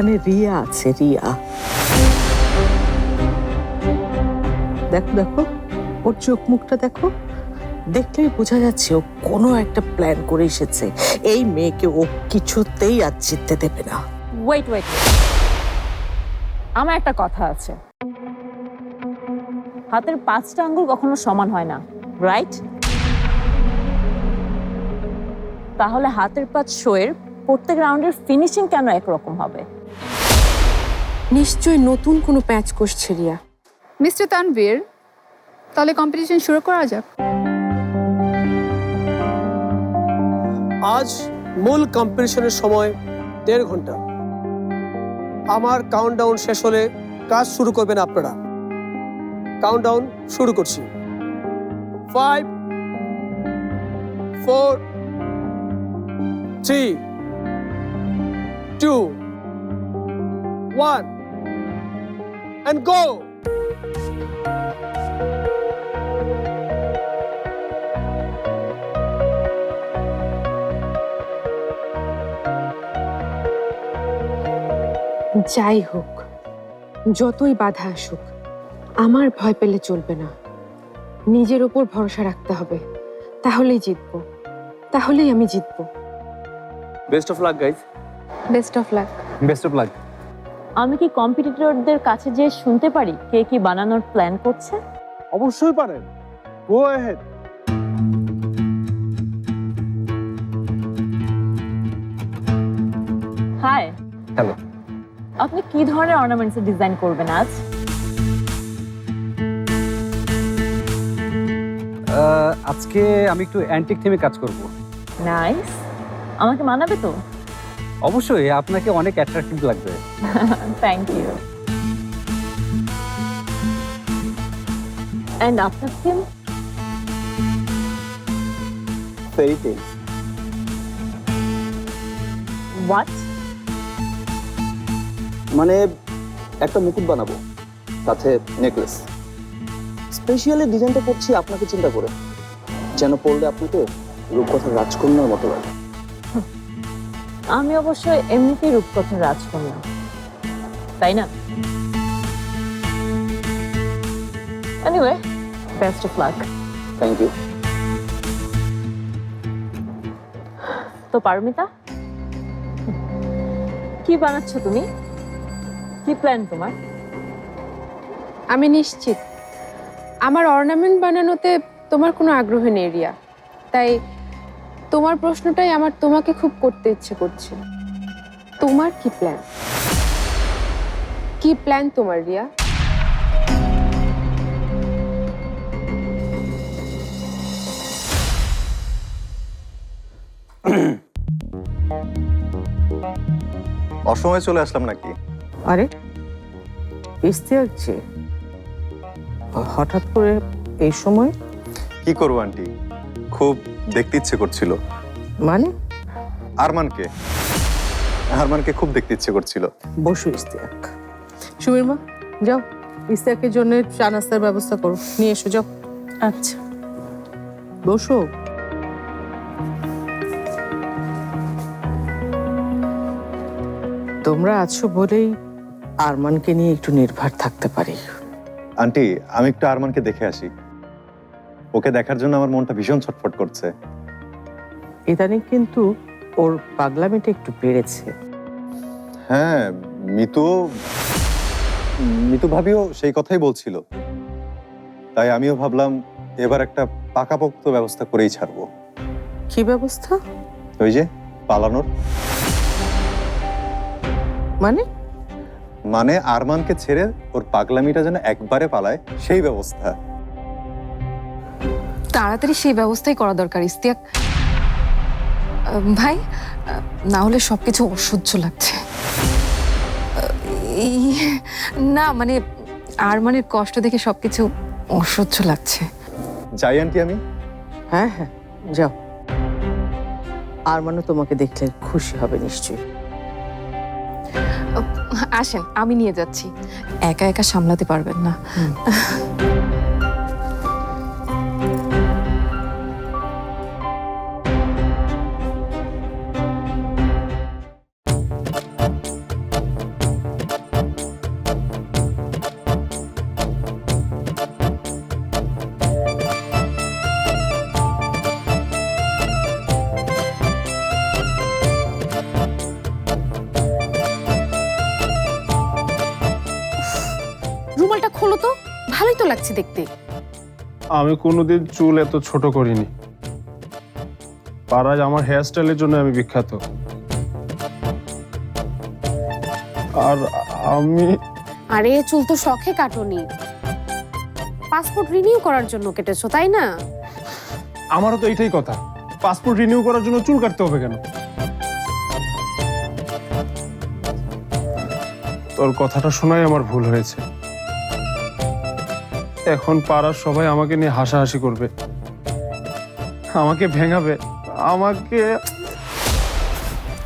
এখানে রিয়া আছে, রিয়া। দেখো দেখো, ওর চোখ মুখটা দেখো। দেখলেই বোঝা যাচ্ছে ও কোনো একটা প্ল্যান করে এসেছে। এই মেয়েকে ও কিছুতেই আর জিততে দেবে না। ওয়েট ওয়েট আমার একটা কথা আছে। হাতের পাঁচটা আঙ্গুল কখনো সমান হয় না রাইট তাহলে হাতের পাঁচ শোয়ের প্রত্যেক রাউন্ডের ফিনিশিং কেন একরকম হবে? নিশ্চয়ই নতুন কোনো প্যাচ কষছে রিয়া। মিস্টার তানভীর তাহলে কম্পিটিশন শুরু করা যাক। আজ মূল কম্পিটিশনের সময় দেড় ঘণ্টা। আমার কাউন্টডাউন শেষ হলে কাজ শুরু করবেন আপনারা। কাউন্টডাউন শুরু করছি। Five four three two one and go যাই হোক যতই বাধা আসুক আমার ভয় পেলে চলবে না। নিজের ওপর ভরসা রাখতে হবে। তাহলেই জিতবো। তাহলেই আমি জিতবো। Best of luck guys best of luck best of luck আমি কি কম্পিটিটরদের কাছে যে শুনতে পারি কে কি বানানোর প্ল্যান করছে? অবশ্যই পারেন। Go ahead hi Hello. আপনি কি ধরনের অর্নামেন্টস ডিজাইন করবেন আজ? আজকে আমি একটু অ্যান্টিক থিমে কাজ করব। নাইস আমাকে মানাবে তো? অবশ্যই আপনাকে অনেক অ্যাট্রাক্টিভ লাগবে। থ্যাংক ইউ অ্যান্ড আপনার হোয়াট মানে একটা মুকুট বানাবো সাথে নেকলেস স্পেশালি ডিজাইনটা করছি আপনাকে চিন্তা করে যেন পড়লে আপনাকে রূপকথার রাজকন্যার মতো লাগে। আমি অবশ্যই এমনিতেই রূপকথার রাজকন্যা তাই না? Anyway best of luck thank you তো পারমিতা কি বানাচ্ছ তুমি? কি প্ল্যান তোমার? আমি নিশ্চিত। আমার অর্নামেন্ট বানানোতে তোমার কোনো আগ্রহ নেই রিয়া। তাই তোমার প্রশ্নটাই আমার তোমাকে খুব করতে ইচ্ছে করছে। তোমার কি প্ল্যান কি প্ল্যান তোমার রিয়া? অসময়ে চলে আসলাম নাকি? আরে ইস্তিয়াক যে হঠাৎ করে এই সময়? কি করব আন্টি? খুব দেখতে ইচ্ছে করছিল। মানে? আরমানকে। আরমানকে খুব দেখতে ইচ্ছে করছিল। বসু ইস্তিয়াক সুমির মা যাও। ইস্তিয়াকের জন্য চা নাস্তার ব্যবস্থা করো। নিয়ে এসো যাও। আচ্ছা। বসো। তোমরা আছো বলেই আরমানকে নিয়ে একটু নির্ভর থাকতে পারি। আন্টি আমি একটু আরমানকে দেখে আসি। ওকে দেখার জন্য আমার মনটা ভীষণ ছটফট করছে। ইদানিং কিন্তু ওর পাগলামিটা একটু বেড়েছে। হ্যাঁ মিতু মিতু ভাবিও সেই কথাই বলছিল। তাই আমিও ভাবলাম এবার একটা পাকাপোক্ত ব্যবস্থা করেই ছাড়বো। কি ব্যবস্থা? ওই যে পালানোর। মানে? মানে আরমানকে ছেড়ে ওর পাগলামিটা যেন একবারে পালায় সেই ব্যবস্থা। তাড়াতাড়ি সেই ব্যবস্থাই করা দরকার ইস্তিয়াক ভাই না হলে সবকিছু অসহ্য লাগছে। এই না মানে আর মানে কষ্ট দেখে সবকিছু অসহ্য লাগছে। যাই আন্টি আমি। হ্যাঁ হ্যাঁ যাও। আরমানও তোমাকে দেখলে খুশি হবে নিশ্চয়ই। আসেন আমি নিয়ে যাচ্ছি। একা একা সামলাতে পারবেন না। দেখতে। আমি কোনোদিন চুল এত ছোট করিনি। পাড়ায় আমার হেয়ার স্টাইলের জন্য আমি বিখ্যাত। আর আমি আরে চুল তো শখে কাটনি। পাসপোর্ট রিনিউ করার জন্য কেটেছো তাই না? আমারও তো এইটাই কথা। পাসপোর্ট রিনিউ করার জন্য চুল কাটতে হবে কেন? তোর কথাটা শোনাই আমার ভুল হয়েছে। এখন পাড়ার সবাই আমাকে নিয়ে হাসাহাসি করবে। আমাকে ভেঙাবে। আমাকে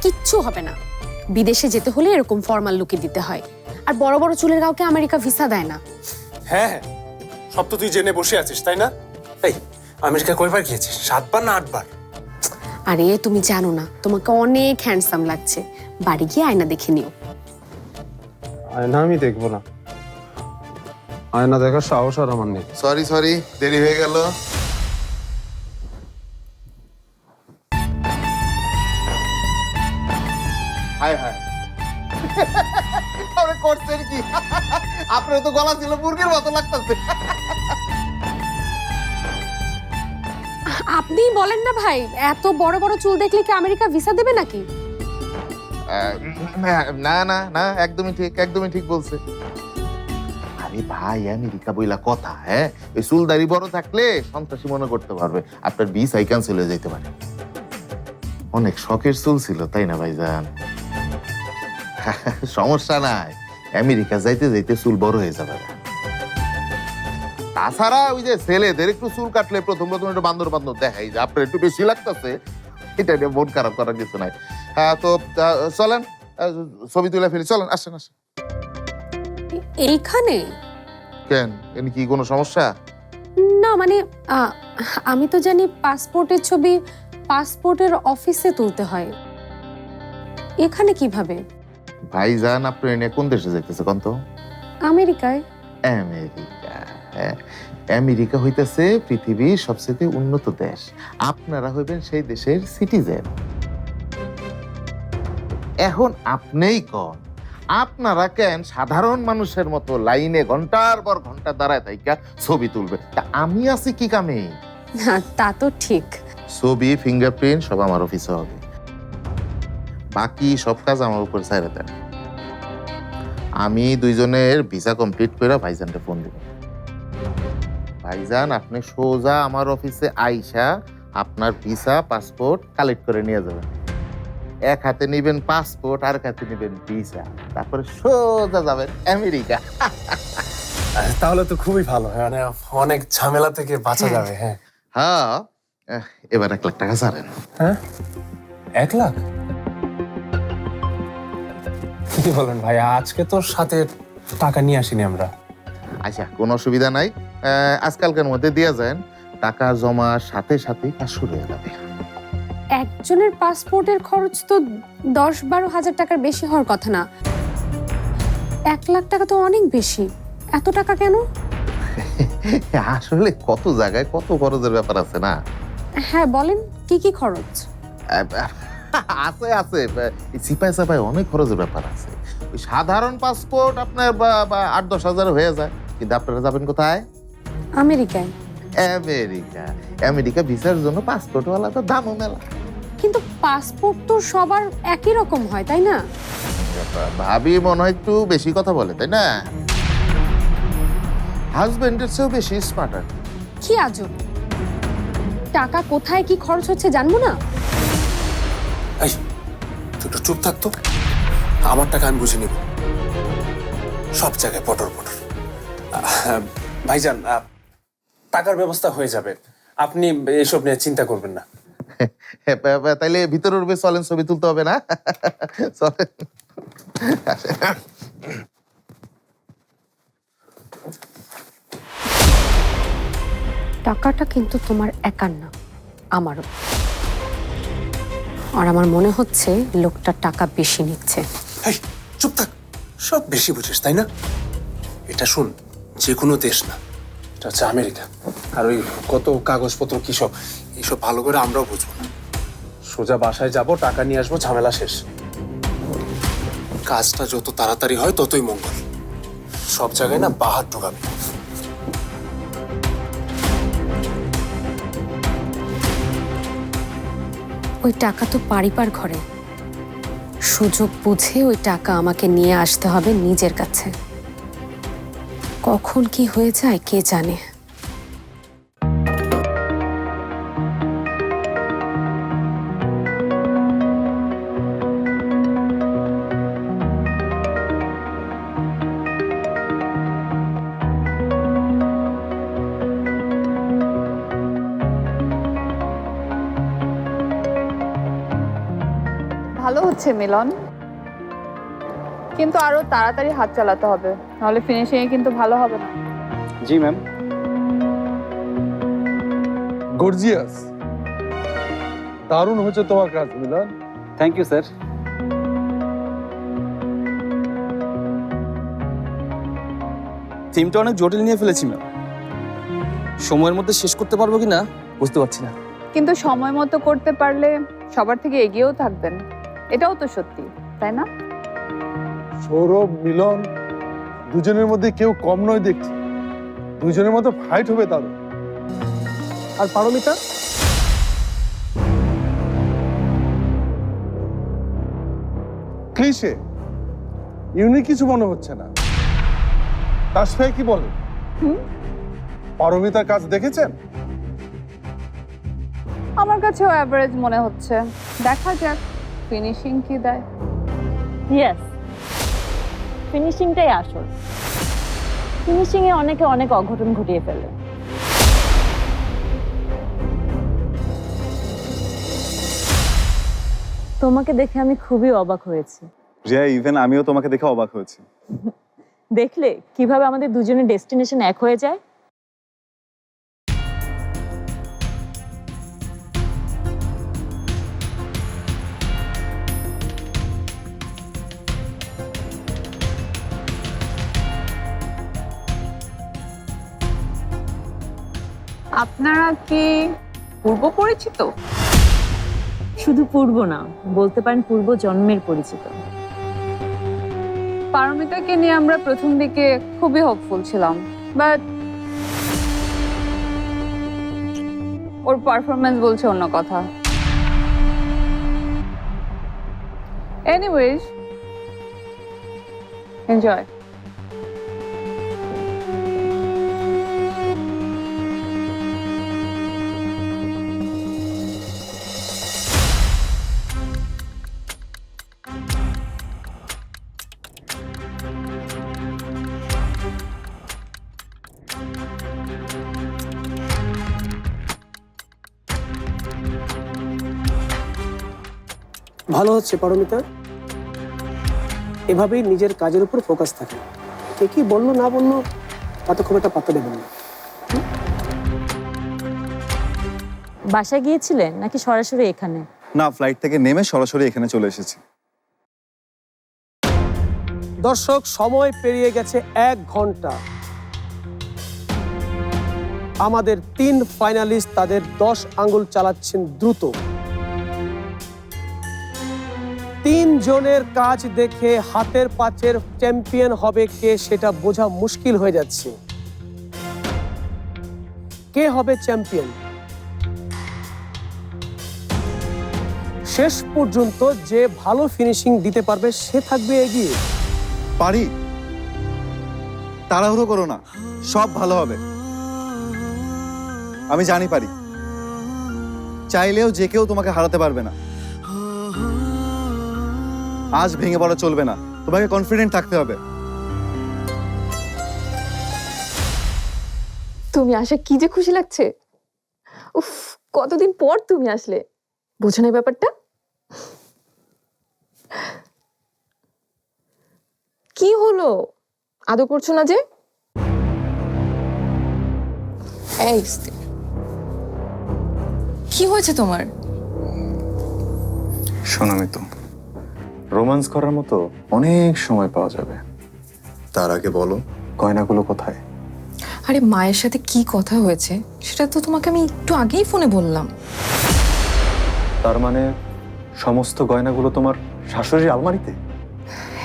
কিচ্ছু হবে না। বিদেশে যেতে হলে এরকম ফর্মাল লুকে দিতে হয়। আর বড় বড় চুলের কাউকে আমেরিকা ভিসা দেয় না। হ্যাঁ হ্যাঁ। সব তো তুই জেনে বসে আছিস তাই না? এই আমেরিকা কয়বার গিয়েছিস? সাতবার না আটবার? আরে তুমি জানো না তোমাকে অনেক হ্যান্ডসাম লাগছে। বাড়ি গিয়ে আয়না দেখে নিও। আয়না আমি দেখব না। আয়না দেখার সাহস আর আমার নেই। সরি সরি দেরি হয়ে গেল। হায় হায় আপনি করছেন কি? আপনার তো গলা ছিল মুরগির মতো লাগতেছে। আপনি বলেন না ভাই এত বড় বড় চুল দেখলে কি আমেরিকা ভিসা দেবে নাকি? না না না একদমই ঠিক একদমই ঠিক বলছে। আরে ভাই আমেরিকা বইলা কথা হ্যাঁ? ওই চুলদারি বড় থাকলে সন্ত্রাসী মনে করতে পারবে, আপনার বিষ আই ক্যান্সেল হয়ে যেতে পারে। অনেক শখের চুল ছিল, তাই না ভাইজান? সমস্যা নাই, আমেরিকা যাইতে যাইতে চুল বড় হয়ে যাবে। তাছাড়া ওই যে ছেলেদের একটু চুল কাটলে প্রথম প্রথম একটু বান্দর বান্দর দেখাই যে আপনার একটু বেশি লাগতেছে, এটা নিয়ে মন খারাপ করার কিছু নাই। হ্যাঁ তো চলেন ছবি তুলে ফেলি, চলেন, আসেন আসেন। এইখানে? কেন? এর কি কোনো সমস্যা? না মানে আমি তো জানি পাসপোর্টের ছবি পাসপোর্টের অফিসে তুলতে হয়। এখানে কীভাবে? ভাইজান আপনি এনে কোন দেশে যাইতেছে কোন তো আমেরিকায়। আমেরিকা হ্যাঁ। আমেরিকা হইতেছে পৃথিবীর সবচেয়ে উন্নত দেশ। আপনারা হইবেন সেই দেশের সিটিজেন। এখন আপনিই কন? আপনারা কেন সাধারণ মানুষের মতো লাইনে ঘণ্টার পর ঘণ্টা দাঁড়ায় থাইকা ছবি তুলবে? তা আমি আছি কি কামে? না, তা তো ঠিক। ছবি ফিঙ্গারপ্রিন্ট সব আমার অফিসে হবে। বাকি সব কাজ আমার উপর ছাইরে দেন। আমি দুইজনের ভিসা কমপ্লিট করে ভাইজানকে ফোন দিব। ভাইজান আপনি সোজা আমার অফিসে আইসা আপনার ভিসা পাসপোর্ট কালেক্ট করে নিয়ে যাবেন। এক হাতে নিবেন পাসপোর্ট আর এক হাতে নিবেন ভিসা তারপরে সোজা যাবেন আমেরিকা। তাহলে তো খুবই ভালো হ্যাঁ মানে অনেক ঝামেলা থেকে বাঁচা যাবে হ্যাঁ। হ্যাঁ এবার এক লাখ টাকা ছাড়েন। হ্যাঁ? এক লাখ? কি বলেন ভাই আজকে তো সাথে টাকা নিয়ে আসিনি আমরা। আচ্ছা কোনো অসুবিধা নাই। আজকালকার মধ্যে দিয়ে যান টাকা জমার সাথে সাথে কাজ শুরু হয়ে যাবে একজনের পাসপোর্টের খরচ তো দশ বারো হাজার টাকার বেশি হওয়ার কথা না। এক লাখ টাকা তো অনেক বেশি। এত টাকা কেন? আসলে কত জায়গায় কত খরচের ব্যাপার আছে না? হ্যাঁ বলেন কি কি খরচ? আছে আছে। সিপাই সাপাই অনেক খরচের ব্যাপার আছে। ওই সাধারণ পাসপোর্ট আপনার আট দশ হাজার হয়ে যায়। কিন্তু আপনারা যাবেন কোথায়? আমেরিকায়। আমেরিকা। আমেরিকা ভিসার জন্য পাসপোর্ট ওয়ালা তো দামও মেলা কিন্তু পাসপোর্ট তো সবার একই রকম হয় তাই না? ভাবি মনে হয় একটু বেশি কথা বলে তাই না? হাজবেন্ডের চেয়েও বেশি স্মার্ট আর কি। আজব। টাকা কোথায় কি খরচ হচ্ছে জানব না? এই তুই একটু চুপ থাকতো আমার টাকা আমি বুঝে নিব। সব জায়গায় পটর পটর। ভাইজান আহ, টাকার ব্যবস্থা হয়ে যাবে। আপনি এসব নিয়ে চিন্তা করবেন না। তাইলে ভিতরে উঠবে চলেন ছবি তুলতে হবে না? চলেন। টাকাটা কিন্তু তোমার একার না আমারও। আর আমার মনে হচ্ছে লোকটা টাকা বেশি নিচ্ছে। এই চুপ থাক। সব বেশি বুঝিস তাই না? এটা শুন যে কোনো দেশ না। এটা হচ্ছে আমেরিকা। আর ওই কত কাগজপত্র, কী সব, এইসব ভালো করে আমরাও বুঝব সোজা বাসায় যাব, টাকা নিয়ে আসব, ঝামেলা শেষ। কাজটা যত তাড়াতাড়ি হয়, ততই মঙ্গল। সব জায়গায় না বাহার ঢোকাবে। ওই টাকা তো পারিবার ঘরে। সুযোগ বুঝে ওই টাকা আমাকে নিয়ে আসতে হবে নিজের কাছে। কখন কি হয়ে যায় কে জানে? ভালো হচ্ছে মিলন। কিন্তু আরও তাড়াতাড়ি হাত চালাতে হবে। নাহলে ফিনিশিং এ কিন্তু ভালো হবে না। জি ম্যাম গর্জিয়াস দারুণ হচ্ছে তোমার কাজ মিলন। থ্যাংক ইউ স্যার থিমটা অনেক জটিল নিয়ে ফেলেছি ম্যাম সময়ের মধ্যে শেষ করতে পারব কি না বুঝতে পারছি না। কিন্তু সময় মতো করতে পারলে সবার থেকে এগিয়েও থাকবেন। এটাও তো সত্যি তাই না? সৌরভ মিলন দুজনের মধ্যে কেউ কম নয় দেখছি। দুজনের মধ্যে ফাইট হবে তাদের আর পারমিতা? ক্লিশে। ইউনিক কিছু মনে হচ্ছে না। তাসফাই কি বলে? পারমিতার কাজ দেখেছেন? আমার কাছেও অ্যাভারেজ মনে হচ্ছে। দেখা যাক ফিনিশিং কি দেয়। ইয়েস ফিনিশিংটাই আসল। ফিনিশিংয়ে অনেকে অনেক অঘটন ঘটিয়ে ফেলে। তোমাকে দেখে আমি খুবই অবাক হয়েছি। রিয়া ইভেন আমিও তোমাকে দেখে অবাক হয়েছি। দেখলে কীভাবে আমাদের দুজনের ডেস্টিনেশন এক হয়ে যায়? আপনারা কি পূর্ব পরিচিত? শুধু পূর্ব না বলতে পারেন পূর্ব জন্মের পরিচিত। পারমিতাকে নিয়ে আমরা প্রথম দিকে খুবই হোপফুল ছিলাম বাট ওর পারফরমেন্স বলছে অন্য কথা। এনিওয়েজ এনজয় ভালো হচ্ছে পারমিতা? এভাবেই নিজের কাজের উপর ফোকাস থাকে। কে কি বলল না বলল তাতে খুব একটা পাত্তা দেবেন না। বাসায় গিয়েছিলেন নাকি সরাসরি এখানে? না ফ্লাইট থেকে নেমে সরাসরি এখানে চলে এসেছি। দর্শক সময় পেরিয়ে গেছে এক ঘণ্টা। আমাদের তিন ফাইনালিস্ট তাদের দশ আঙ্গুল চালাচ্ছেন দ্রুত। তিন জনের কাজ দেখে হাতের পাঁচের চ্যাম্পিয়ন হবে কে সেটা বোঝা মুশকিল হয়ে যাচ্ছে। কে হবে চ্যাম্পিয়ন? শেষ পর্যন্ত যে ভালো ফিনিশিং দিতে পারবে সে থাকবে এগিয়ে। পারি? তাড়াহুড়ো করো না, সব ভালো হবে। আমি জানি পারি। চাইলেও যে কেউ তোমাকে হারাতে পারবে না। আজ ভেঙে পড়া চলবে না। তোমাকে কনফিডেন্ট থাকতে হবে। তুমি আসা কি যে খুশি লাগছে? উফ কতদিন পর তুমি আসলে? বোঝো না ব্যাপারটা। কি হলো? আদৌ করছ না যে? এই কি হয়েছে তোমার? শোনামি তো রোমান্স করার মতো অনেক সময় পাওয়া যাবে। তার আগে বলো। গয়নাগুলো কোথায়? আরে মায়ের সাথে কি কথা হয়েছে? সেটা তো তোমাকে আমি একটু আগেই ফোনে বললাম। তার মানে সমস্ত গয়নাগুলো তোমার শাশুড়ির আলমারিতে?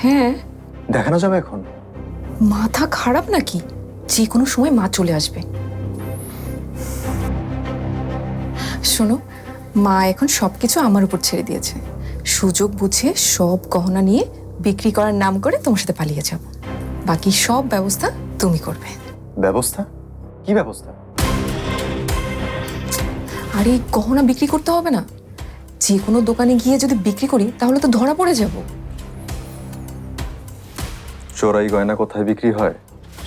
হ্যাঁ। দেখানো যাবে এখন? মাথা খারাপ নাকি? যে কোনো সময় মা চলে আসবে। শোনো মা এখন সবকিছু আমার উপর ছেড়ে দিয়েছে। সুযোগ বুঝে সব গহনা নিয়ে বিক্রি করার নাম করে তোমার সাথে পালিয়ে যাব। বাকি সব ব্যবস্থা তুমি করবে। ব্যবস্থা? কি ব্যবস্থা? আর এই গহনা বিক্রি করতে হবে না। যে কোনো দোকানে গিয়ে যদি বিক্রি করি তাহলে তো ধরা পড়ে যাব। চোরাই গয়না কোথায় বিক্রি হয়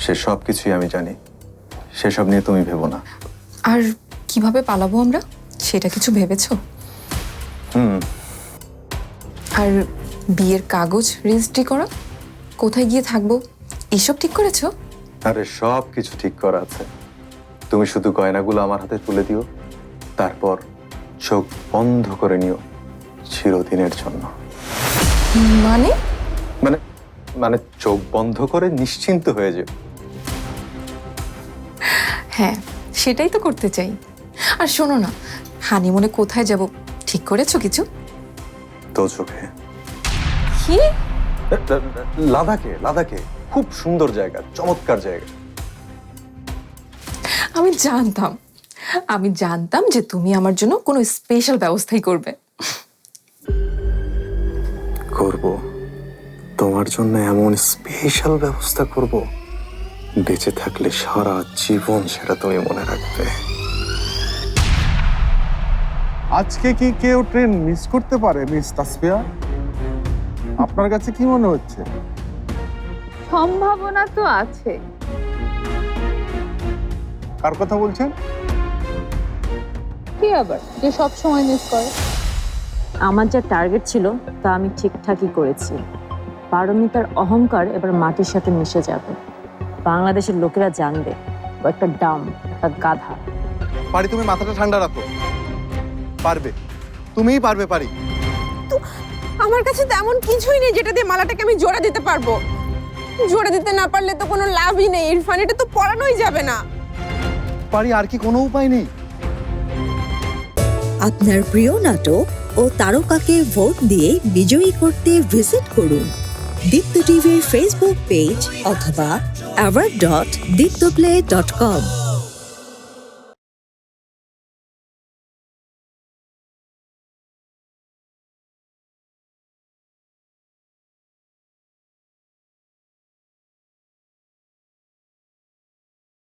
সে সব কিছুই আমি জানি। সেসব নিয়ে তুমি ভেবো না। আর কীভাবে পালাবো আমরা সেটা কিছু ভেবেছো? হুম। আর বিয়ের কাগজ রেজিস্ট্রি করা? কোথায় গিয়ে থাকব? এসব ঠিক করেছ? আরে সব কিছু ঠিক করা আছে। তুমি শুধু গয়নাগুলো আমার হাতে তুলে দিও তারপর চোখ বন্ধ করে নিও চিরদিনের জন্য। মানে? মানে মানে চোখ বন্ধ করে নিশ্চিন্ত হয়ে যেও। হ্যাঁ সেটাই তো করতে চাই। আর শোনো না হানিমুনে কোথায় যাব? ঠিক করেছ কিছু? তো চোখে। কি? লাদাখে লাদাখে। খুব সুন্দর জায়গা চমৎকার জায়গা। আমি জানতাম আমি জানতাম যে তুমি আমার জন্য কোনো স্পেশাল ব্যবস্থাই করবে। করব। তোমার জন্য এমন স্পেশাল ব্যবস্থা করব বেঁচে থাকলে সারা জীবন সেটা তুমি মনে রাখবে। আজকে কি কেউ ট্রেন মিস করতে পারে মিস তাসফিয়া? আপনার কাছে কি মনে হচ্ছে? সম্ভাবনা তো আছে। কার কথা বলছেন? কি আবার? যে সব সময় মিস করে। আমার যা টার্গেট ছিল তা আমি ঠিকঠাকই করেছি। পারমিতার অহংকার এবার মাটির সাথে মিশে যাবে। বাংলাদেশের লোকেরা জানবে ও একটা ডাম একটা গাধা। বাড়ি তুমি মাথাটা ঠান্ডা রাখো। পারবে। তুমিই পারবে পারি। আমার কাছে তেমন কিছুই নেই যেটা দিয়ে মালাটাকে আমি জোড়া দিতে পারব। জোড়া দিতে না পারলে তো কোনো লাভই নেই। ইরফান এটা তো পড়ানোই যাবে না। পারি আর কি কোনো উপায় নেই? আপনার প্রিয় নাটক ও তারকাকে ভোট দিয়ে বিজয়ী করতে ভিজিট করুন। দীপ্ত টিভির ফেসবুক পেজ অথবা award dot Deepto play dot com